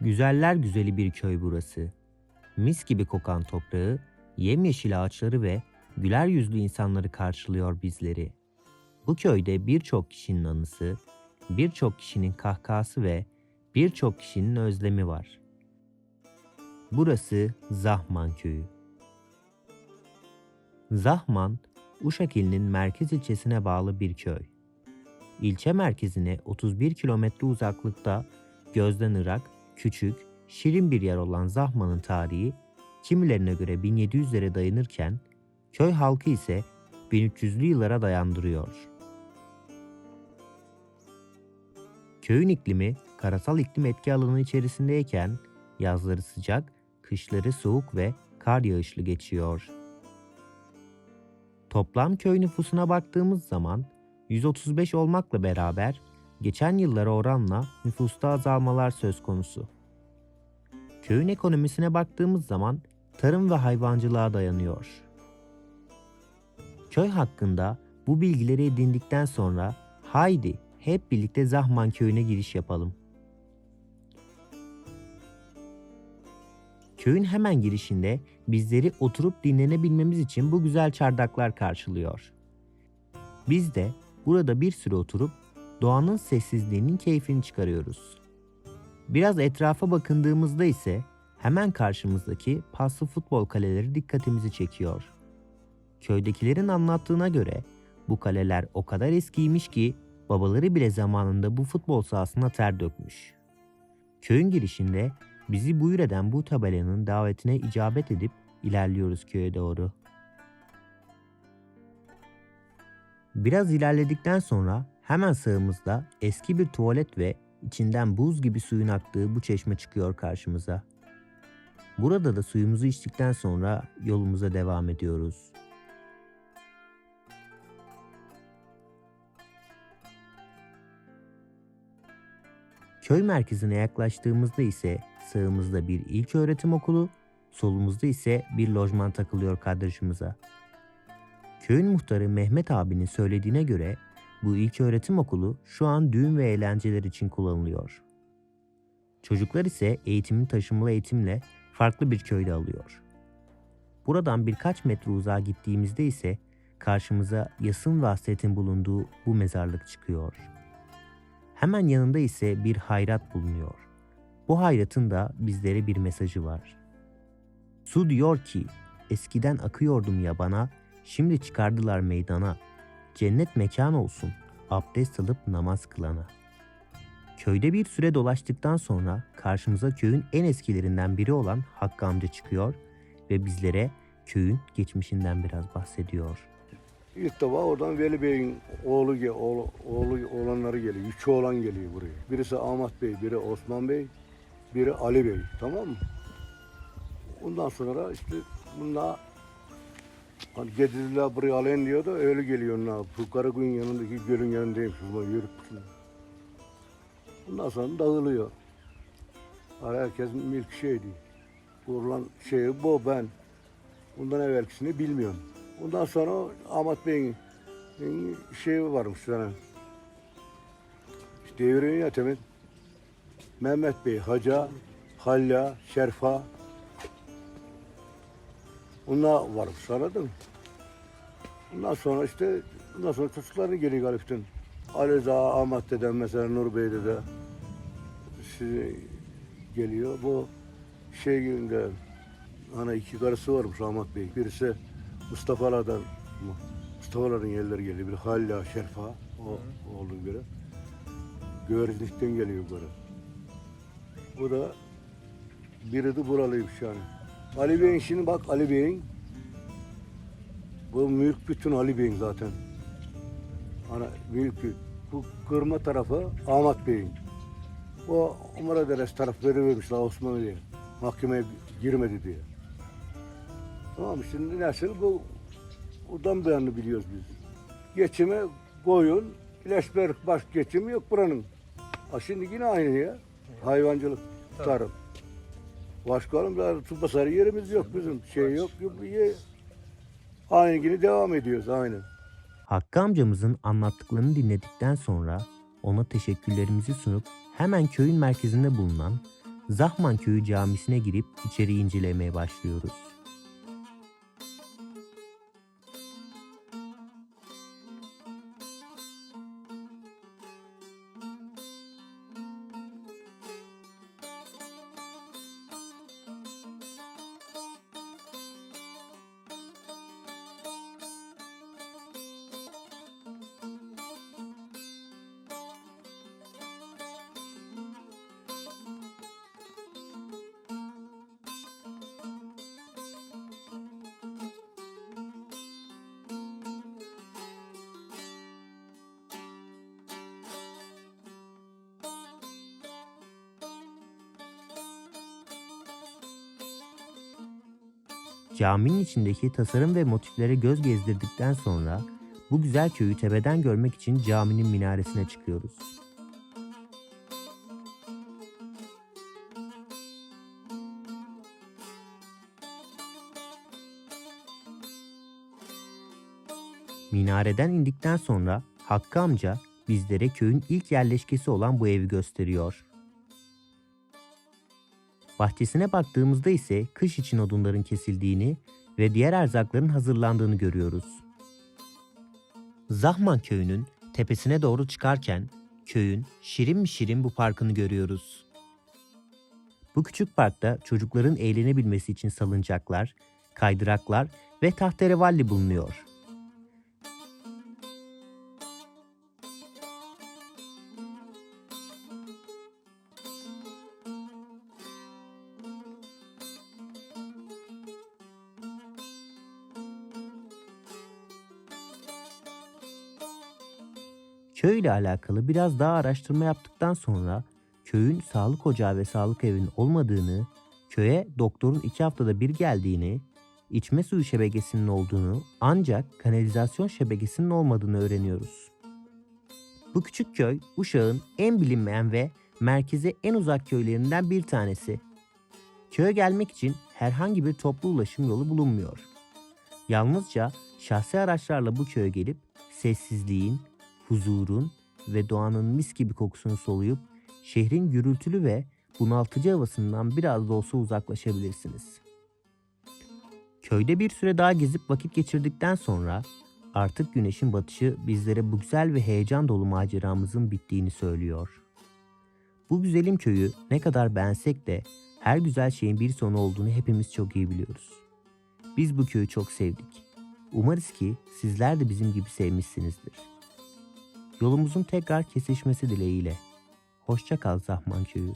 Güzeller güzeli bir köy burası. Mis gibi kokan toprağı, yemyeşil ağaçları ve güler yüzlü insanları karşılıyor bizleri. Bu köyde birçok kişinin anısı, birçok kişinin kahkahası ve birçok kişinin özlemi var. Burası Zahman Köyü. Zahman, Uşak ilinin merkez ilçesine bağlı bir köy. İlçe merkezine 31 kilometre uzaklıkta gözden ırak, küçük, şirin bir yer olan Zahman'ın tarihi kimilerine göre 1700'lere dayanırken köy halkı ise 1300'lü yıllara dayandırıyor. Köyün iklimi karasal iklim etki alanı içerisindeyken yazları sıcak, kışları soğuk ve kar yağışlı geçiyor. Toplam köy nüfusuna baktığımız zaman 135 olmakla beraber geçen yıllara oranla nüfusta azalmalar söz konusu. Köyün ekonomisine baktığımız zaman tarım ve hayvancılığa dayanıyor. Köy hakkında bu bilgileri edindikten sonra haydi hep birlikte Zahman köyüne giriş yapalım. Köyün hemen girişinde bizleri oturup dinlenebilmemiz için bu güzel çardaklar karşılıyor. Biz de burada bir süre oturup doğanın sessizliğinin keyfini çıkarıyoruz. Biraz etrafa bakındığımızda ise hemen karşımızdaki paslı futbol kaleleri dikkatimizi çekiyor. Köydekilerin anlattığına göre bu kaleler o kadar eskiymiş ki babaları bile zamanında bu futbol sahasına ter dökmüş. Köyün girişinde bizi buyur eden bu tabelanın davetine icabet edip ilerliyoruz köye doğru. Biraz ilerledikten sonra hemen sağımızda eski bir tuvalet ve içinden buz gibi suyun aktığı bu çeşme çıkıyor karşımıza. Burada da suyumuzu içtikten sonra yolumuza devam ediyoruz. Köy merkezine yaklaştığımızda ise sağımızda bir ilk öğretim okulu, solumuzda ise bir lojman takılıyor kadrajımıza. Köyün muhtarı Mehmet abinin söylediğine göre bu ilk öğretim okulu şu an düğün ve eğlenceler için kullanılıyor. Çocuklar ise eğitimini taşımalı eğitimle farklı bir köyde alıyor. Buradan birkaç metre uzağa gittiğimizde ise karşımıza yasın ve hasretin bulunduğu bu mezarlık çıkıyor. Hemen yanında ise bir hayrat bulunuyor. Bu hayratın da bizlere bir mesajı var. Su diyor ki, eskiden akıyordum yabana, şimdi çıkardılar meydana. Cennet mekan olsun, abdest alıp namaz kılana. Köyde bir süre dolaştıktan sonra karşımıza köyün en eskilerinden biri olan Hakkı amca çıkıyor ve bizlere köyün geçmişinden biraz bahsediyor. İlk defa oradan Veli Bey'in oğlu, oğlu, oğlu oğlanları geliyor. Üç oğlan geliyor buraya. Birisi Ahmet Bey, biri Osman Bey, biri Ali Bey. Tamam mı? Ondan sonra işte bunlar hani getirdiler buraya alayım diyor da öyle geliyor onlar. Bu Karagün yanındaki gölün yanındayım. Şurada yürüp Ondan sonra dağılıyor. Herkesin milk şeydi. Kurulan şeyi bu ben. Bundan evvelkisini bilmiyorum. Ondan sonra Ahmet Bey'in şeyi varmış sana. İşte devriyor ya temin. Mehmet Bey, Haca, Halla, Şerfa. Onlar varmış anladın mı? Ondan sonra işte ondan sonra çocukları geliyor Galip'ten. Ali Rıza, Ahmet dedem mesela Nur Bey dede. Sizi geliyor. Bu şey günde Ana iki karısı varmış Ahmet Bey. Birisi Mustafa'lardan, Mustafa'ların yerleri geliyor. Biri Halil Şerfa, o oğlum biri. Göğercilikten geliyor böyle. Bu da biri de buralıymış yani. Ali Bey'in şimdi bak Ali Bey'in bu mülk bütün Ali Bey'in zaten. Ana mülkü. Bu kırma tarafı Ahmet Bey'in. O Umar Deres taraf verivermişler Osmanlı'ya. Mahkemeye girmedi diye. Tamam mı? Şimdi nasıl bu buradan beyanını biliyoruz biz. Geçimi koyun, leşber baş geçimi yok buranın. Ha şimdi yine aynı ya. Hayvancılık, tarım. Başka oğlum tutmasarı yerimiz yok bizim. Şey yok. yok ye- Aynı gibi devam ediyoruz aynı. Hakkı amcamızın anlattıklarını dinledikten sonra ona teşekkürlerimizi sunup hemen köyün merkezinde bulunan Zahman Köyü camisine girip içeri incelemeye başlıyoruz. Caminin içindeki tasarım ve motiflere göz gezdirdikten sonra bu güzel köyü tepeden görmek için caminin minaresine çıkıyoruz. Minareden indikten sonra Hakkı amca bizlere köyün ilk yerleşkesi olan bu evi gösteriyor. Bahçesine baktığımızda ise kış için odunların kesildiğini ve diğer erzakların hazırlandığını görüyoruz. Zahman köyünün tepesine doğru çıkarken köyün şirin şirin bu parkını görüyoruz. Bu küçük parkta çocukların eğlenebilmesi için salıncaklar, kaydıraklar ve tahterevalli bulunuyor. Köy ile alakalı biraz daha araştırma yaptıktan sonra köyün sağlık ocağı ve sağlık evinin olmadığını, köye doktorun iki haftada bir geldiğini, içme suyu şebekesinin olduğunu ancak kanalizasyon şebekesinin olmadığını öğreniyoruz. Bu küçük köy Uşak'ın en bilinmeyen ve merkeze en uzak köylerinden bir tanesi. Köye gelmek için herhangi bir toplu ulaşım yolu bulunmuyor. Yalnızca şahsi araçlarla bu köye gelip sessizliğin, huzurun ve doğanın mis gibi kokusunu soluyup şehrin gürültülü ve bunaltıcı havasından biraz da olsa uzaklaşabilirsiniz. Köyde bir süre daha gezip vakit geçirdikten sonra artık güneşin batışı bizlere bu güzel ve heyecan dolu maceramızın bittiğini söylüyor. Bu güzelim köyü ne kadar beğensek de her güzel şeyin bir sonu olduğunu hepimiz çok iyi biliyoruz. Biz bu köyü çok sevdik. Umarız ki sizler de bizim gibi sevmişsinizdir. Yolumuzun tekrar kesişmesi dileğiyle. Hoşça kal Zahman Köyü.